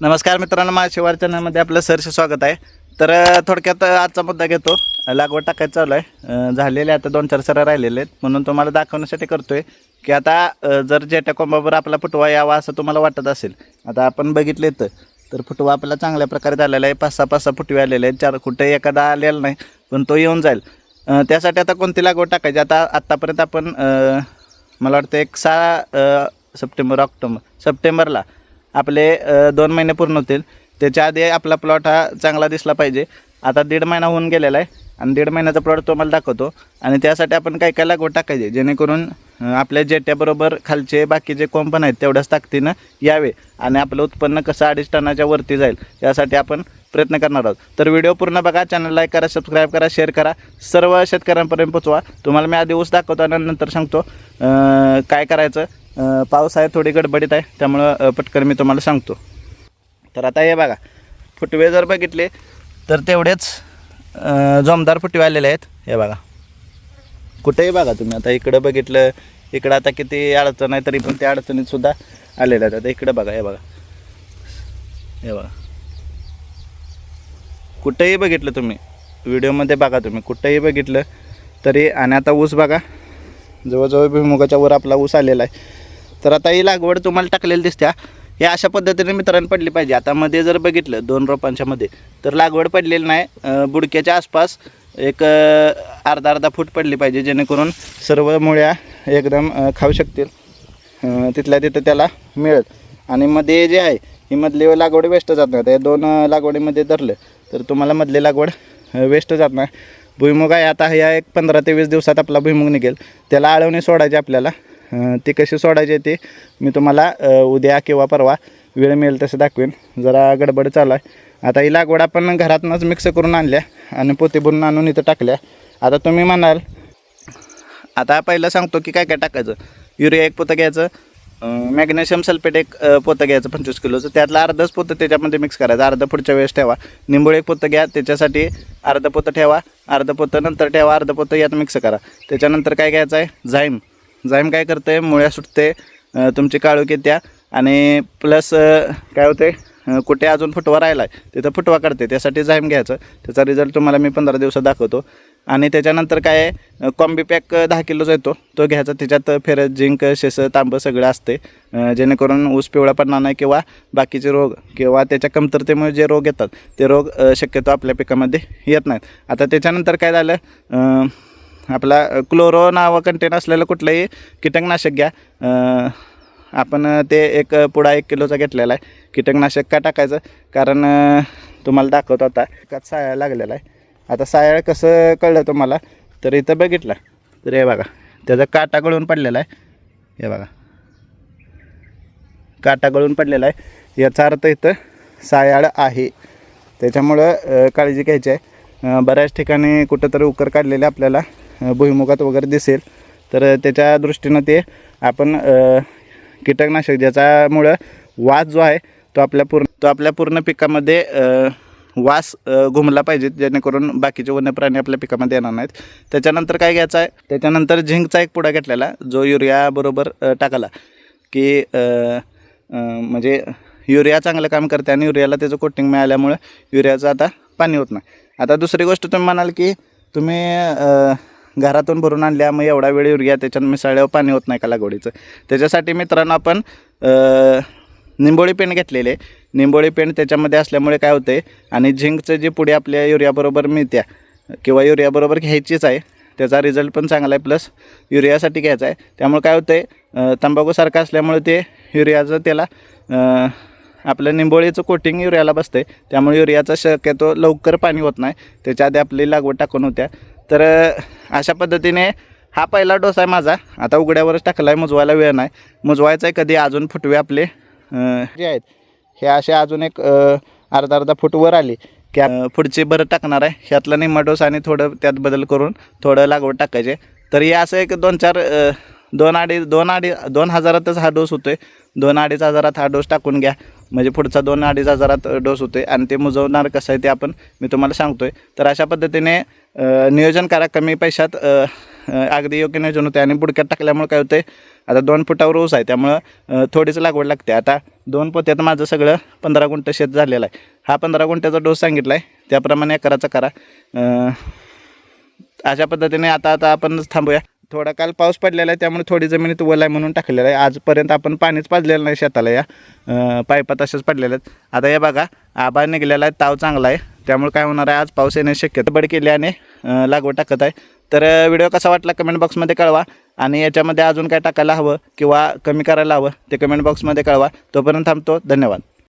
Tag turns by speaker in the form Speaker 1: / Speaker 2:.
Speaker 1: नमस्कार मित्रांनो माझ्या शिवार चॅनलमध्ये आपलं सरसे स्वागत आहे. तर थोडक्यात आजचा मुद्दा घेतो. लागवड टाकायचं चालू आहे. झालेले आता दोन चार सऱ्या राहिलेले आहेत. म्हणून तुम्हाला दाखवण्यासाठी करतो आहे की आता जर जेट्या कोंबावर आपला फुटवा यावा असं तुम्हाला वाटत असेल आता आपण बघितले तर तर फुटवा आपला चांगल्या प्रकारे झालेला आहे. पाच सहा पाच सहा फुटवे आलेले आहेत. चार कुठे एखादा आलेला नाही पण तो येऊन जाईल. त्यासाठी आता कोणती लागवड टाकायची? आता आत्तापर्यंत आपण मला वाटतं एक सहा सप्टेंबर ऑक्टोबर सप्टेंबरला आपले दोन महिने पूर्ण होतील. त्याच्या आधी आपला प्लॉट हा चांगला दिसला पाहिजे. आता दीड महिना होऊन गेलेला आहे आणि दीड महिन्याचा प्लॉट तुम्हाला दाखवतो. आणि त्यासाठी आपण काय काय लागवड टाकायचे जेणेकरून आपल्या जेट्याबरोबर खालचे बाकीचे कोंब पण आहेत तेवढ्याच ताकदीनं यावे आणि आपलं उत्पन्न कसं अडीच टनाच्या वरती जाईल. यासाठी आपण प्रयत्न करणार आहोत. तर व्हिडिओ पूर्ण बघा चॅनल लाईक करा सबस्क्राईब करा शेअर करा. सर्व शेतकऱ्यांपर्यंत पोचवा तुम्हाला मी आधी ऊस दाखवतो आणि नंतर सांगतो काय करायचं. पाऊस आहे थोडी गडबडीत आहे त्यामुळं पटकन मी तुम्हाला सांगतो. तर आता हे बघा फुटवे जर बघितले तर तेवढेच जोमदार फुटवे आलेले आहेत. हे बघा. कुठेही बघा तुम्ही. आता इकडं बघितलं इकडं आता किती अडचण आहे तरी पण त्या अडचणीतसुद्धा आलेल्या आहेत. आता इकडं बघा हे बघा. हे बघा. कुठंही बघितलं तुम्ही व्हिडिओमध्ये बघा तुम्ही कुठंही बघितलं तरी आणि आता ऊस बघा जवळजवळ भुईमुगाच्या वर आपला ऊस आलेला आहे. तर आता ही लागवड तुम्हाला टाकलेली दिसत्या हे. अशा पद्धतीने मित्रांनो पडली पाहिजे. आता मध्ये जर बघितलं दोन रोपांच्या मध्ये तर लागवड पडलेली नाही. बुडक्याच्या आसपास एक अर्धा अर्धा फूट पडली पाहिजे जेणेकरून सर्व मुळ्या एकदम खाऊ शकतील. तिथल्या तिथं त्याला मिळेल. आणि मध्ये जे आहे ही मधली लागवड वेस्ट जात नाही. आता दोन लागवडीमध्ये धरलं तर तुम्हाला मधली लागवड वेस्ट जात नाही. भुईमुग आहे आता ह्या एक पंधरा ते वीस दिवसात आपला भुईमुग निघेल. त्याला आळवणी सोडायची आपल्याला. ती कशी सोडायची ते मी तुम्हाला उद्या किंवा परवा वेळ मिळेल तसं दाखवेन. जरा गडबड चालू आहे. आता ही लागवड आपण घरातनंच मिक्स करून आणल्या आणि पोते भरून आणून इथं टाकल्या. आता तुम्ही म्हणाल आता पहिलं सांगतो की काय काय टाकायचं? युरिया एक पोतं घ्यायचं मॅग्नेशियम सल्फेट एक पोतं घ्यायचं पंचवीस किलोचं त्यातलं अर्धच पोतं त्याच्यामध्ये मिक्स करायचं. अर्ध पुढच्या वेळेस ठेवा. निंबू एक पोतं घ्या त्याच्यासाठी अर्ध पोतं ठेवा. अर्ध पोतं नंतर ठेवा अर्ध पोतं यात मिक्स करा. त्याच्यानंतर काय घ्यायचं आहे? झाईम झाईम काय करतं आहे मुळ्या सुटते तुमची काळू येत्या. आणि प्लस काय होते कुठे अजून फुटवा राहिला आहे तिथं फुटवा काढते त्यासाठी झाईम घ्यायचं. त्याचा रिझल्ट तुम्हाला मी पंधरा दिवसात दाखवतो. आणि त्याच्यानंतर काय आहे कॉम्बी पॅक दहा किलोचा येतो तो घ्यायचा. त्याच्यात फेरत जिंक शेस तांबं सगळं असते जेणेकरून ऊस पिवळा पडणार नाही किंवा बाकीचे रोग किंवा त्याच्या कमतरतेमुळे जे रोग येतात ते रोग शक्यतो आपल्या पिकामध्ये येत नाहीत. आता त्याच्यानंतर काय झालं आपला क्लोरो नावं कंटेन असलेलं कुठलंही कीटकनाशक घ्या. आपण ते एक पुडा एक किलोचा घेतलेला आहे. कीटकनाशक का टाकायचं? कारण तुम्हाला दाखवत होता एकाच साया लागलेला आहे. आता सायाळ कसं कळलं तुम्हाला? तर इथं बघितलं. तर हे बघा त्याचा काटा गळून पडलेला आहे. हे बघा. काटा गळून पडलेला आहे. याचा अर्थ इथं सायाळ आहे. त्याच्यामुळं काळजी घ्यायची आहे. बऱ्याच ठिकाणी कुठंतरी उकर काढलेले आपल्याला भुईमुगात वगैरे दिसेल. तर त्याच्या दृष्टीनं ते आपण कीटकनाशक ज्याच्यामुळं वास जो आहे तो आपल्या पूर्ण तो आपल्या पूर्ण पिकामध्ये वास घुमला पाहिजे जेणेकरून बाकीचे वन्य प्राणी आपल्या पिकामध्ये येणार नाहीत. त्याच्यानंतर काय घ्यायचं आहे? त्याच्यानंतर झिंकचा एक पुडा घेतलेला जो युरियाबरोबर टाकला की म्हणजे युरिया चांगलं काम करते आणि युरियाला त्याचं कोटिंग मिळाल्यामुळं युरियाचं आता पाणी होत नाही. आता दुसरी गोष्ट तुम्ही म्हणाल की तुम्ही घरातून भरून आणल्या मग एवढा वेळ युरिया त्याच्यात मिसळल्यावर पाणी होत नाही का लागवडीचं? त्याच्यासाठी मित्रांनो आपण निंबोळी पेंड घेतलेले. निंबोळी पेंड त्याच्यामध्ये असल्यामुळे काय होते आणि झिंकचं जे पुढे आपल्या युरियाबरोबर मिळत्या किंवा युरियाबरोबर घ्यायचीच आहे त्याचा रिझल्ट पण चांगला आहे प्लस युरियासाठी घ्यायचा आहे. त्यामुळे काय होतं आहे तंबाखूसारखं असल्यामुळे ते युरियाचं त्याला आपलं निंबोळीचं कोटिंग युरियाला बसते त्यामुळे युरियाचा शक्यतो लवकर पाणी होत नाही. त्याच्या आधी आपली लागवड टाकून होत्या. तर अशा पद्धतीने हा पहिला डोस आहे माझा. आता उघड्यावरच टाकला आहे मुजवायला वेळ नाही. मुजवायचा आहे कधी अजून फुटवे आपले. जे आहेत हे असे अजून एक अर्धा अर्धा फूट वर आली. की पुढचे बरं टाकणार आहे. ह्यातला निम्मा डोस आणि थोडं त्यात बदल करून थोडं लागवड टाकायचे. तर हे असं एक दोन चार दोन अडीच दोन अडी दोन हजारातच हा डोस होतो आहे दोन अडीच हजारात हा डोस टाकून घ्या. म्हणजे पुढचा दोन अडीच हजारात डोस होतो आहे आणि ते मुजवणार कसं आहे ते आपण मी तुम्हाला सांगतो आहे तर अशा पद्धतीने नियोजन करा. कमी पैशात अगदी योग्य नियोजन होते आणि बुडक्यात टाकल्यामुळे काय होते आता दोन फुटावर ऊस आहे. त्यामुळं थोडीच लागवड लागते. आता दोन पोत्यात माझं सगळं पंधरा गुंठ शेत झालेलं आहे. हा पंधरा गुंठ्याचा डोस सांगितला आहे त्याप्रमाणे एकराचा करा. अशा पद्धतीने आता आता आपण थांबूया. थोडा काल पाऊस पडलेला आहे त्यामुळे थोडी जमिनीत वल आहे म्हणून टाकलेलं आहे. आजपर्यंत आपण पाणीच पाजलेलं नाही शेताला या. पायपा तशाच तसेच पडलेल्या आहेत. आता हे बघा आभाळ निघलेला आहे ताव चांगला आहे. त्यामुळे काय होणार आहे आज पाऊस येण्याची शक्यता बड केली आणि लागवड टाकत आहे. तर व्हिडिओ कसा वाटला कमेंट बॉक्समध्ये कळवा. आणि याच्यामध्ये अजून काय टाकायला हवं किंवा कमी करायला हवं ते कमेंट बॉक्समध्ये कळवा. तोपर्यंत थांबतो. धन्यवाद.